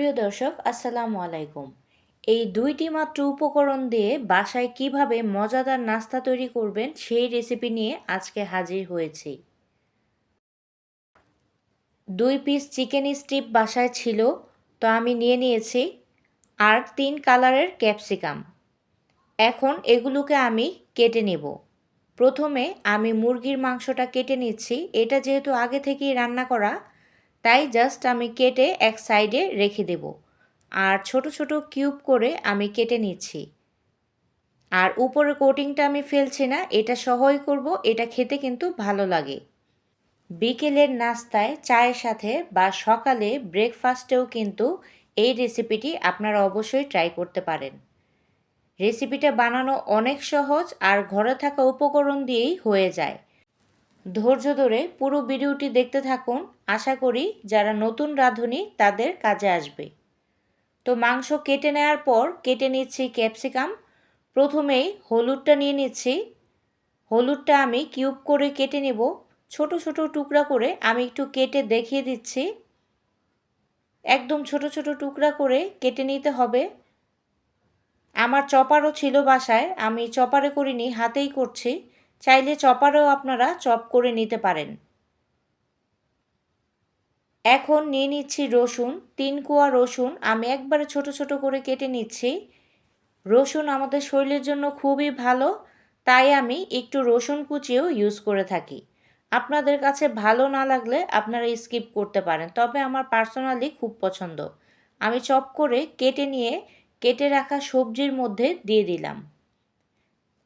প্রিয় দর্শক, আসসালামু আলাইকুম। এই দুইটি মাত্র উপকরণ দিয়ে বাসায় কীভাবে মজাদার নাস্তা তৈরি করবেন সেই রেসিপি নিয়ে আজকে হাজির হয়েছি। দুই পিস চিকেন স্ট্রিপ বাসায় ছিল, তো আমি নিয়ে নিয়েছি আর তিন কালারের ক্যাপসিকাম এখন এগুলোকে আমি কেটে নেব। প্রথমে আমি মুরগির মাংসটা কেটে নিচ্ছি। এটা যেহেতু আগে থেকেই রান্না করা তাই জাস্ট আমি কেটে এক সাইডে রেখে দেব। আর ছোট ছোট কিউব করে আমি কেটে নিচ্ছি। আর উপরের কোটিংটা আমি ফেলছি না, এটা সহই করব, এটা খেতে কিন্তু ভালো লাগে। বিকেলের নাস্তায় চায়ের সাথে বা সকালে ব্রেকফাস্টেও কিন্তু এই রেসিপিটি আপনারা অবশ্যই ট্রাই করতে পারেন। রেসিপিটা বানানো অনেক সহজ আর ঘরে থাকা উপকরণ দিয়েই হয়ে যায়। ধৈর্য ধরে পুরো ভিডিওটি দেখতে থাকুন। আশা করি যারা নতুন রাঁধুনি তাদের কাজে আসবে। তো মাংস কেটে নেওয়ার পর কেটে নিচ্ছি ক্যাপসিকাম। প্রথমেই হলুদটা নিয়ে নিচ্ছি। হলুদটা আমি কিউব করে কেটে নেব। ছোট ছোট টুকরা করে আমি একটু কেটে দেখিয়ে দিচ্ছি। একদম ছোট ছোট টুকরা করে কেটে নিতে হবে। আমার চপারও ছিল বাসায়, আমি চপারে করিনি, হাতেই করছি। চাইলে চপারেও আপনারা চপ করে নিতে পারেন। এখন নিয়ে নিচ্ছি রসুন, তিন কোয়া রসুন। আমি একবারে ছোট ছোট করে কেটে নিচ্ছি। রসুন আমাদের শরীরের জন্য খুবই ভালো, তাই আমি একটু রসুন কুচিও ইউজ করে থাকি। আপনাদের কাছে ভালো না লাগলে আপনারা স্কিপ করতে পারেন, তবে আমার পার্সোনালি খুব পছন্দ। আমি চপ করে কেটে নিয়ে, কেটে রাখা সবজির মধ্যে দিয়ে দিলাম।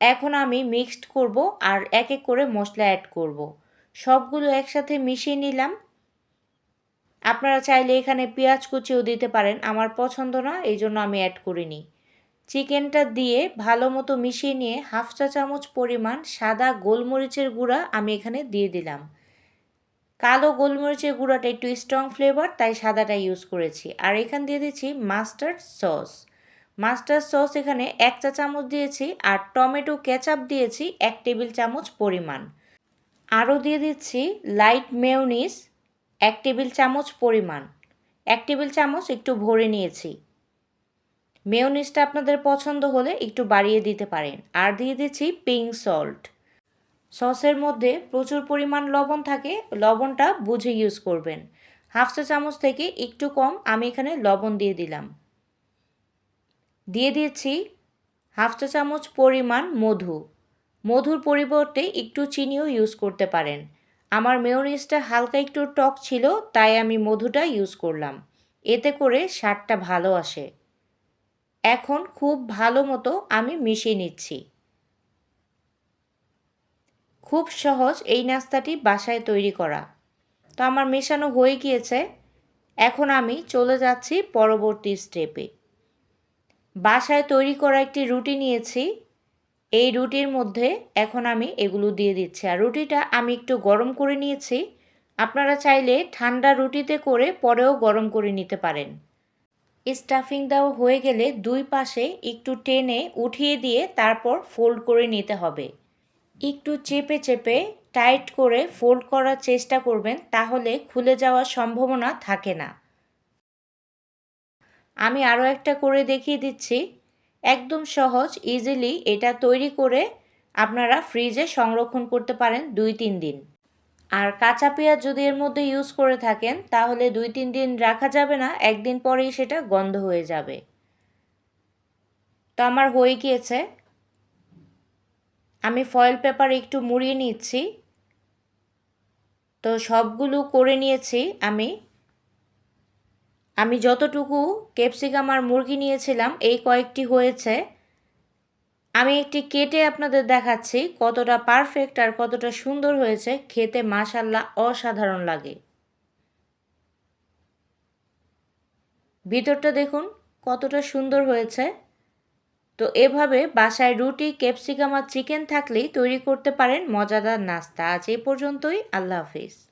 এখন আমি মিক্সড করব আর এক এক করে মশলা অ্যাড করব। সবগুলো একসাথে মিশিয়ে নিলাম। আপনারা চাইলে এখানে পেঁয়াজ কুচিও দিতে পারেন, আমার পছন্দ না এই জন্য আমি অ্যাড করিনি। চিকেনটা দিয়ে ভালো মতো মিশিয়ে নিয়ে হাফ চা চামচ পরিমাণ সাদা গোলমরিচের গুঁড়া আমি এখানে দিয়ে দিলাম। কালো গোলমরিচের গুঁড়াটা একটু স্ট্রং ফ্লেভার তাই সাদাটা ইউজ করেছি। আর এখান দিয়ে দিচ্ছি মাস্টার্ড সস মাস্টার সস এখানে এক চা চামচ দিয়েছি আর টমেটো কেচাপ দিয়েছি এক টেবিল চামচ পরিমাণ। আরও দিয়ে দিচ্ছি লাইট মেয়নিস এক টেবিল চামচ পরিমাণ। এক টেবিল চামচ একটু ভরে নিয়েছি। মেয়নিসটা আপনাদের পছন্দ হলে একটু বাড়িয়ে দিতে পারেন। আর দিয়ে দিচ্ছি পিঙ্ক সল্ট। সসের মধ্যে প্রচুর পরিমাণ লবণ থাকে, লবণটা বুঝে ইউজ করবেন। হাফ চা চামচ থেকে একটু কম আমি এখানে লবণ দিয়ে দিলাম। দিয়ে দিয়েছি হাফ চা চামচ পরিমাণ মধু। মধুর পরিবর্তে একটু চিনিও ইউজ করতে পারেন। আমার মেয়নিজটা হালকা একটু টক ছিল, তাই আমি মধুটা ইউজ করলাম। এতে করে স্বাদটা ভালো আসে। এখন খুব ভালো মতো আমি মিশিয়ে নিচ্ছি। খুব সহজ এই নাস্তাটি বাসায় তৈরি করা। তো আমার মেশানো হয়ে গিয়েছে। এখন আমি চলে যাচ্ছি পরবর্তী স্টেপে বাসায় তৈরি করা একটি রুটি নিয়েছি। এই রুটির মধ্যে এখন আমি এগুলো দিয়ে দিচ্ছি। আর রুটিটা আমি একটু গরম করে নিয়েছি। আপনারা চাইলে ঠান্ডা রুটিতে করে পরেও গরম করে নিতে পারেন। স্টাফিং দেওয়া হয়ে গেলে দুই পাশে একটু টেনে উঠিয়ে দিয়ে তারপর ফোল্ড করে নিতে হবে। একটু চেপে চেপে টাইট করে ফোল্ড করার চেষ্টা করবেন, তাহলে খুলে যাওয়ার সম্ভাবনা থাকে না। আমি আরও একটা করে দেখিয়ে দিচ্ছি। একদম সহজ ইজিলি এটা তৈরি করে আপনারা ফ্রিজে সংরক্ষণ করতে পারেন দুই তিন দিন। আর কাঁচা পেঁয়াজ যদি এর মধ্যে ইউজ করে থাকেন, তাহলে দুই তিন দিন রাখা যাবে না, একদিন পরেই সেটা গন্ধ হয়ে যাবে। তো আমার হয়ে গিয়েছে। আমি ফয়েল পেপার একটু মুড়িয়ে নিচ্ছি। তো সবগুলো করে নিয়েছি আমি। আমি যতটুকু ক্যাপসিকাম আর মুরগি নিয়েছিলাম, এই কয়েকটি হয়েছে। আমি একটি কেটে আপনাদের দেখাচ্ছি কতটা পারফেক্ট আর কতটা সুন্দর হয়েছে। খেতে মাসাল্লাহ অসাধারণ লাগে। ভিতরটা দেখুন, কতটা সুন্দর হয়েছে। তো এভাবে বাসায় রুটি, ক্যাপসিকাম আর চিকেন থাকলেই তৈরি করতে পারেন মজাদার নাস্তা। আজ এ পর্যন্তই, আল্লাহ হাফিজ।